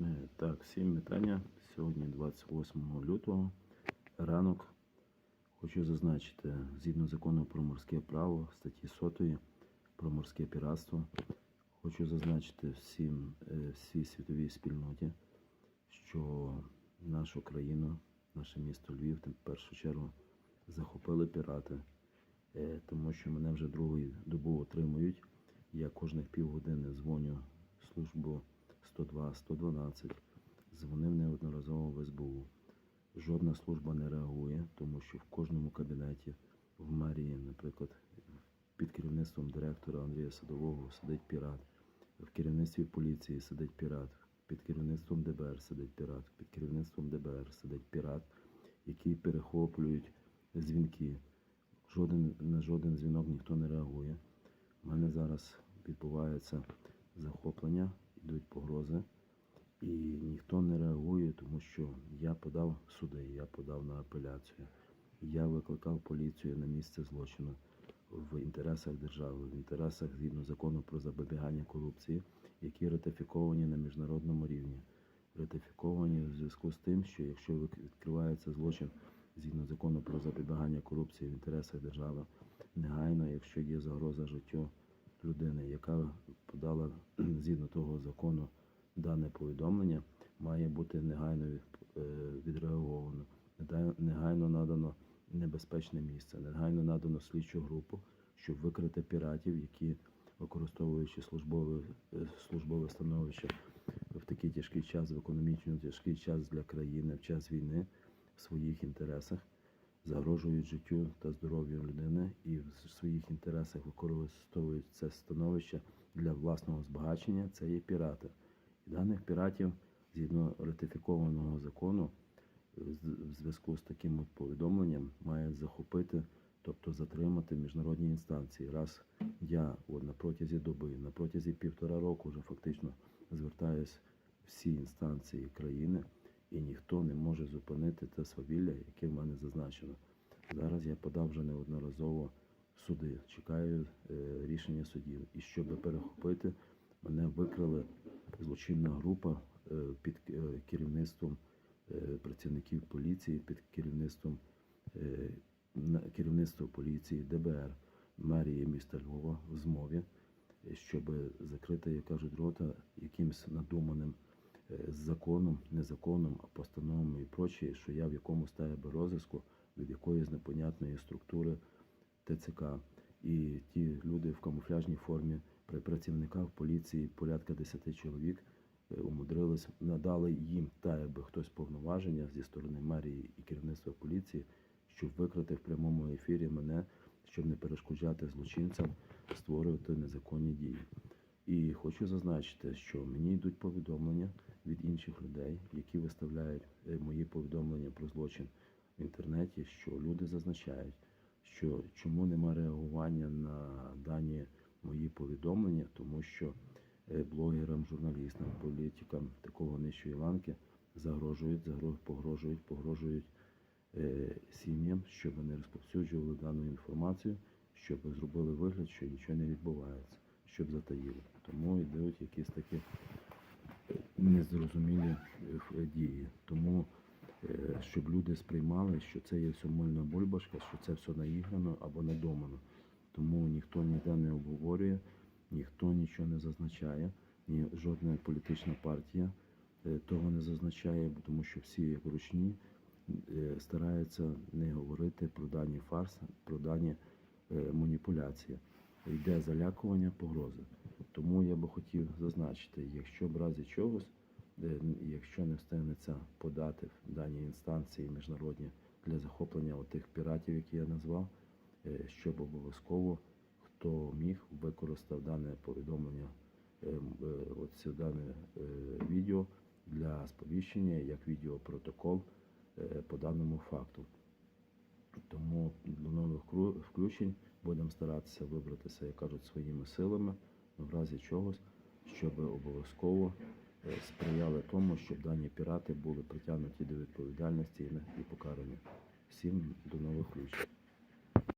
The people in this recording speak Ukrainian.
Е, Так, всім вітання. Сьогодні 28 лютого, ранок. Хочу зазначити, згідно закону про морське право, статті 100 про морське піратство, хочу зазначити всім, е, всій світовій спільноті, що нашу країну, наше місто Львів, в першу чергу, захопили пірати, Е, тому що мене вже другу добу отримують. Я кожних півгодини дзвоню в службу 102, 112, дзвонив неодноразово в СБУ. Жодна служба не реагує, тому що в кожному кабінеті в мерії, наприклад, під керівництвом директора Андрія Садового сидить пірат, в керівництві поліції сидить пірат, під керівництвом ДБР сидить пірат, під керівництвом ДБР сидить пірат, які перехоплюють дзвінки. Жоден, на жоден дзвінок ніхто не реагує. У мене зараз відбувається захоплення, йдуть погрози, і ніхто не реагує, тому що я подав суди, я подав на апеляцію. Я викликав поліцію на місце злочину в інтересах держави, в інтересах згідно закону про запобігання корупції, які ратифіковані на міжнародному рівні. Ратифіковані в зв'язку з тим, що якщо відкривається злочин згідно закону про запобігання корупції в інтересах держави, негайно, якщо є загроза життю людини, яка подала згідно того закону дане повідомлення, має бути негайно е, відреаговано, негайно надано небезпечне місце, негайно надано слідчу групу, щоб викрити піратів, які використовуючи службове, е, службове становище в такий тяжкий час, в економічно тяжкий час для країни, в час війни, в своїх інтересах загрожують життю та здоров'ю людини і в своїх інтересах використовують це становище для власного збагачення, це є пірати. І даних піратів, згідно ратифікованого закону, в зв'язку з таким от повідомленням має захопити, тобто затримати міжнародні інстанції. Раз я от на протязі доби, на протязі півтора року вже фактично звертаюсь всі інстанції країни, і ніхто не може зупинити те свавілля, яке в мене зазначено. Зараз я подав вже неодноразово в суди, чекаю е, рішення судів. І щоб перехопити, мене викрили злочинна група е, під е, керівництвом е, працівників поліції, під керівництвом е, керівництва поліції, ДБР, мерії міста Львова в змові, е, щоб закрити, як кажуть, рота якимось надуманим е, законом, не законом, а постановами і прочі, що я в якомусь би розиску від якоїсь непонятної структури ТЦК. І ті люди в камуфляжній формі при працівниках поліції, порядка 10 чоловік, е, умудрились, надали їм та якби хтось повноваження зі сторони мерії і керівництва поліції, щоб викрити в прямому ефірі мене, щоб не перешкоджати злочинцям створювати незаконні дії. І хочу зазначити, що мені йдуть повідомлення від інших людей, які виставляють е, мої повідомлення про злочин в інтернеті, що люди зазначають, що чому нема реагування на дані мої повідомлення, тому що е, блогерам, журналістам, політикам такого нижчої ланки загрожують, загро- погрожують, погрожують е, сім'ям, щоб не розповсюджували дану інформацію, щоб зробили вигляд, що нічого не відбувається, щоб затаїли. Тому йдуть якісь такі незрозумілі е, дії. Тому, е, щоб люди сприймали, що це є все мильна бульбашка, що це все наіграно або надумано. Тому ніхто ніде не обговорює, ніхто нічого не зазначає, ні жодна політична партія е, того не зазначає, тому що всі як ручні е, стараються не говорити про дані фарс, про дані е, маніпуляції. Йде залякування, погрози. Тому я би хотів зазначити, якщо в разі чогось, якщо не встигнеться подати в дані інстанції міжнародні для захоплення тих піратів, які я назвав, е, щоб обов'язково хто міг використав дане повідомлення, е, е, оце дане відео для сповіщення як відеопротокол по даному факту. Тому до нових включень будемо старатися вибратися, як кажуть, своїми силами, в разі чогось, щоб обов'язково е, сприяли тому, щоб дані пірати були притягнуті до відповідальності і покарані. Всім до нових включень.